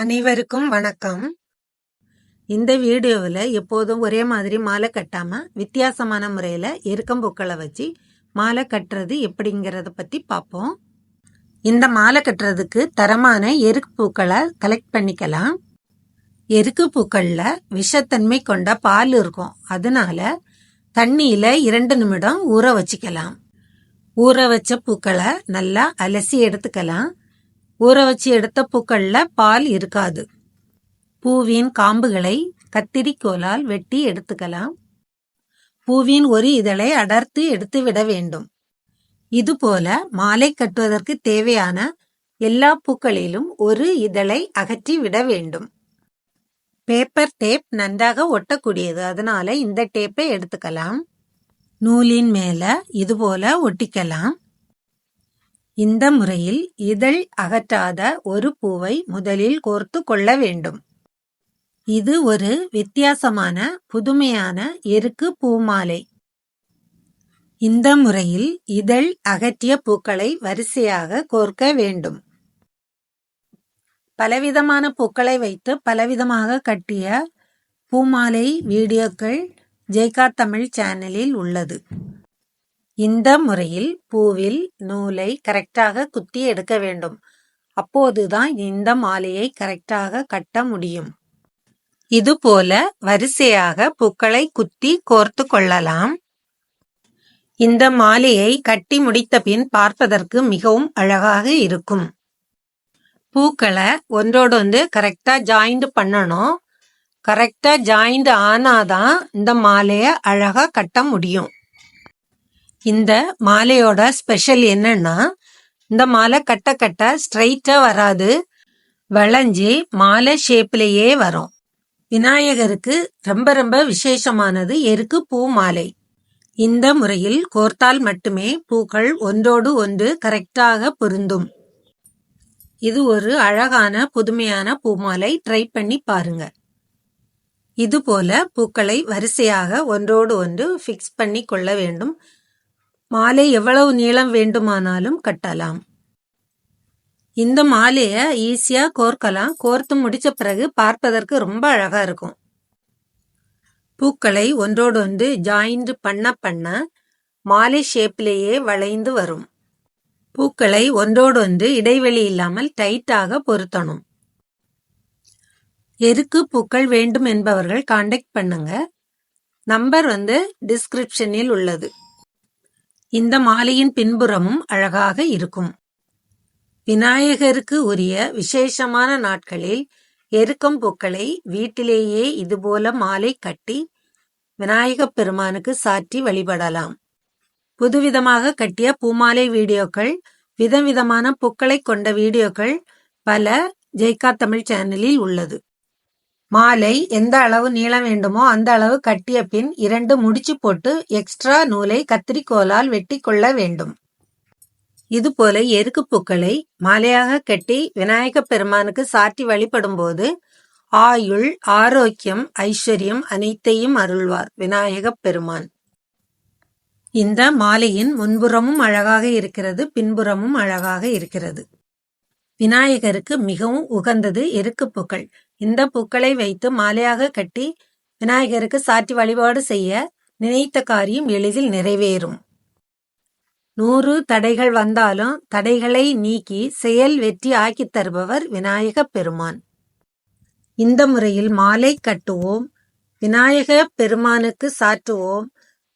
அனைவருக்கும் வணக்கம். இந்த வீடியோவில் எப்போதும் ஒரே மாதிரி மாலை கட்டாமல் வித்தியாசமான முறையில் எருக்கம்பூக்களை வச்சு மாலை கட்டுறது எப்படிங்கிறத பற்றி பார்ப்போம் இந்த மாலை கட்டுறதுக்கு தரமான எருக்கு பூக்களை கலெக்ட் பண்ணிக்கலாம். எருக்கு பூக்களில் விஷத்தன்மை கொண்ட பால் இருக்கும். அதனால தண்ணியில் இரண்டு நிமிடம் ஊற வச்சுக்கலாம். ஊற வச்ச பூக்களை நல்லா அலசி எடுத்துக்கலாம். ஊற வச்சு எடுத்த பூக்கள்ல பால் இருக்காது. பூவின் காம்புகளை கத்திரிக்கோலால் வெட்டி எடுத்துக்கலாம். பூவின் ஒரு இதழை அடர்த்து எடுத்து விட வேண்டும். இதுபோல மாலை கட்டுவதற்கு தேவையான எல்லா பூக்களிலும் ஒரு இதழை அகற்றி விட வேண்டும். பேப்பர் டேப் நன்றாக ஒட்டக்கூடியது. அதனால இந்த டேப்பை எடுத்துக்கலாம். நூலின் மேல இதுபோல ஒட்டிக்கலாம். இந்த முறையில் இதழ் அகற்றாத ஒரு பூவை முதலில் கோர்த்து கொள்ள வேண்டும். இது ஒரு வித்தியாசமான புதுமையான எருக்கு பூமாலை இந்த முறையில் இதழ் அகற்றிய பூக்களை வரிசையாக கோர்க்க வேண்டும். பலவிதமான பூக்களை வைத்து பலவிதமாக கட்டிய பூமாலை வீடியோக்கள் ஜெய்கா தமிழ் சேனலில் உள்ளது. இந்த முறையில் பூவில் நூலை கரெக்டாக குத்தி எடுக்க வேண்டும். அப்போதுதான் இந்த மாலையை கரெக்டாக கட்ட முடியும். இதுபோல வரிசையாக பூக்களை குத்தி கோர்த்து கொள்ளலாம். இந்த மாலையை கட்டி முடித்த பின் பார்ப்பதற்கு மிகவும் அழகாக இருக்கும். பூக்களை ஒன்றோடொன்று கரெக்டா ஜாயிண்ட் பண்ணணும். கரெக்டா ஜாயிண்ட் ஆனாதான் இந்த மாலையை அழகா கட்ட முடியும். இந்த மாலையோட ஸ்பெஷல் என்னன்னா இந்த மாலை கட்ட கட்ட ஸ்ட்ரைட்டா வராது. வளைஞ்சி மாலை ஷேப்லேயே வரும். விநாயகருக்கு ரொம்ப ரொம்ப விசேஷமானது எருக்கு பூ மாலை. இந்த முறையில் கோர்த்தால் மட்டுமே பூக்கள் ஒன்றோடு ஒன்று கரெக்டாக பொருந்தும். இது ஒரு அழகான புதுமையான பூமாலை ட்ரை பண்ணி பாருங்க. இது போல பூக்களை வரிசையாக ஒன்றோடு ஒன்று ஃபிக்ஸ் பண்ணி கொள்ள வேண்டும். மாலை எவ்வளவு நீளம் வேண்டுமானாலும் கட்டலாம். இந்த மாலையை ஈஸியாக கோர்க்கலாம். கோர்த்து முடித்த பிறகு பார்ப்பதற்கு ரொம்ப அழகாக இருக்கும். பூக்களை ஒன்றோடொன்று ஜாயிண்ட் பண்ண பண்ண மாலை ஷேப்லேயே வளைந்து வரும். பூக்களை ஒன்றோடொன்று இடைவெளி இல்லாமல் டைட்டாக பொருத்தணும். எருக்கு பூக்கள் வேண்டும் என்பவர்கள் காண்டாக்ட் பண்ணுங்க. நம்பர் வந்து டிஸ்கிரிப்ஷனில் உள்ளது. இந்த மாலையின் பின்புறமும் அழகாக இருக்கும். விநாயகருக்கு உரிய விசேஷமான நாட்களில் எருக்கம் பூக்களை வீட்டிலேயே இதுபோல மாலை கட்டி விநாயகப் பெருமானுக்கு சாற்றி வழிபடலாம். புதுவிதமாக கட்டிய பூமாலை வீடியோக்கள் விதவிதமான பூக்களை கொண்ட வீடியோக்கள் பல ஜெய்கா தமிழ் சேனலில் உள்ளது. மாலை எந்த அளவு நீளம் வேண்டுமோ அந்த அளவு கட்டிய பின் இரண்டு முடிச்சு போட்டு எக்ஸ்ட்ரா நூலை கத்திரிக்கோலால் வெட்டி கொள்ள வேண்டும். இதுபோல எருக்கு பூக்களை மாலையாக கட்டி விநாயக பெருமானுக்கு சாட்டி வழிபடும் போது ஆயுள் ஆரோக்கியம் ஐஸ்வர்யம் அனைத்தையும் அருள்வார் விநாயக பெருமான். இந்த மாலையின் முன்புறமும் அழகாக இருக்கிறது பின்புறமும் அழகாக இருக்கிறது. விநாயகருக்கு மிகவும் உகந்தது எருக்கு பூக்கள். இந்த பூக்களை வைத்து மாலையாக கட்டி விநாயகருக்கு சாற்றி வழிபாடு செய்ய நினைத்த காரியம் எளிதில் நிறைவேறும். நூறு தடைகள் வந்தாலும் தடைகளை நீக்கி செயல் வெற்றி ஆக்கித் தருபவர் விநாயக பெருமான். இந்த முறையில் மாலை கட்டுவோம் விநாயக பெருமானுக்கு சாற்றுவோம்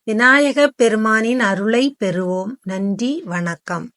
விநாயக பெருமானின் அருளை பெறுவோம். நன்றி வணக்கம்.